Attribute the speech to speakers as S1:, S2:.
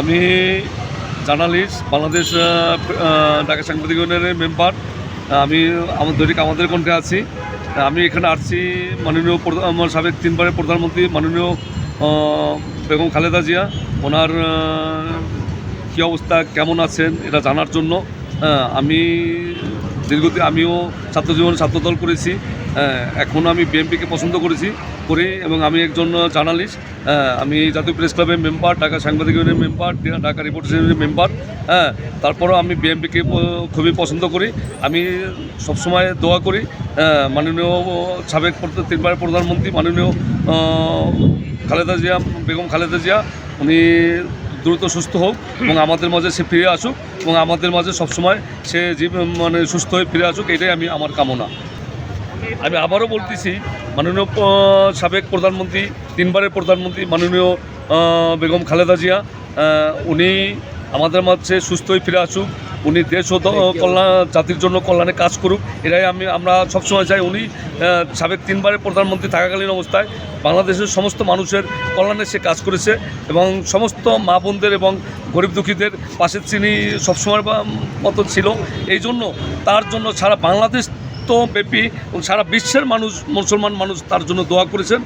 S1: আমি জার্নালিস্ট, বাংলাদেশ ঢাকা সাংবাদিক ইউনিয়নের মেম্বার। আমি আমার দৈনিক আমাদের কণ্ঠে আছি। আমি এখানে আসছি মাননীয় সাবেক তিনবারের প্রধানমন্ত্রী, মাননীয় বেগম খালেদা জিয়া ওনার কী অবস্থা কেমন আছেন এটা জানার জন্য হ্যাঁ, আমি দীর্ঘদিন আমিও ছাত্রজীবন ছাত্রদল করেছি হ্যাঁ, এখন আমি বিএনপিকে পছন্দ করেছি করি এবং আমি একজন জার্নালিস্ট আমি জাতীয় প্রেস ক্লাবের মেম্বার, ঢাকা সাংবাদিক ইউনিয়নের মেম্বার, ঢাকা রিপোর্টার্স ইউনিয়নের মেম্বার হ্যাঁ তারপরেও আমি বিএনপিকে খুবই পছন্দ করি। আমি সবসময় দোয়া করি মাননীয় সাবেক তিনবার প্রধানমন্ত্রী, মাননীয় খালেদা জিয়া, বেগম খালেদা জিয়া, উনি দ্রুত সুস্থ হোক এবং আমাদের মাঝে সে ফিরে আসুক এবং আমাদের মাঝে সবসময় সে জীব মানে সুস্থ হয়ে ফিরে আসুক, এটাই আমি, আমার কামনা। আমি আবারও বলতেছি মাননীয় সাবেক প্রধানমন্ত্রী তিনবারের প্রধানমন্ত্রী মাননীয় বেগম খালেদা জিয়া উনি আমাদের মাঝে সুস্থ হয়ে ফিরে আসুক উনি দেশ ও কল্যাণ জাতির জন্য কল্যাণে কাজ করুক এটাই আমি আমরা সবসময় চাই উনি সাবেক তিনবারের প্রধানমন্ত্রী থাকাকালীন অবস্থায় বাংলাদেশের সমস্ত মানুষের কল্যাণে সে কাজ করেছে এবং সমস্ত মা বোনদের এবং গরিব দুঃখীদের পাশে তিনি সবসময় মতো ছিল। এই জন্য তার জন্য সারা বাংলাদেশ তো ব্যাপী এবং সারা বিশ্বের মানুষ মুসলমান মানুষ তার জন্য দোয়া করেছেন।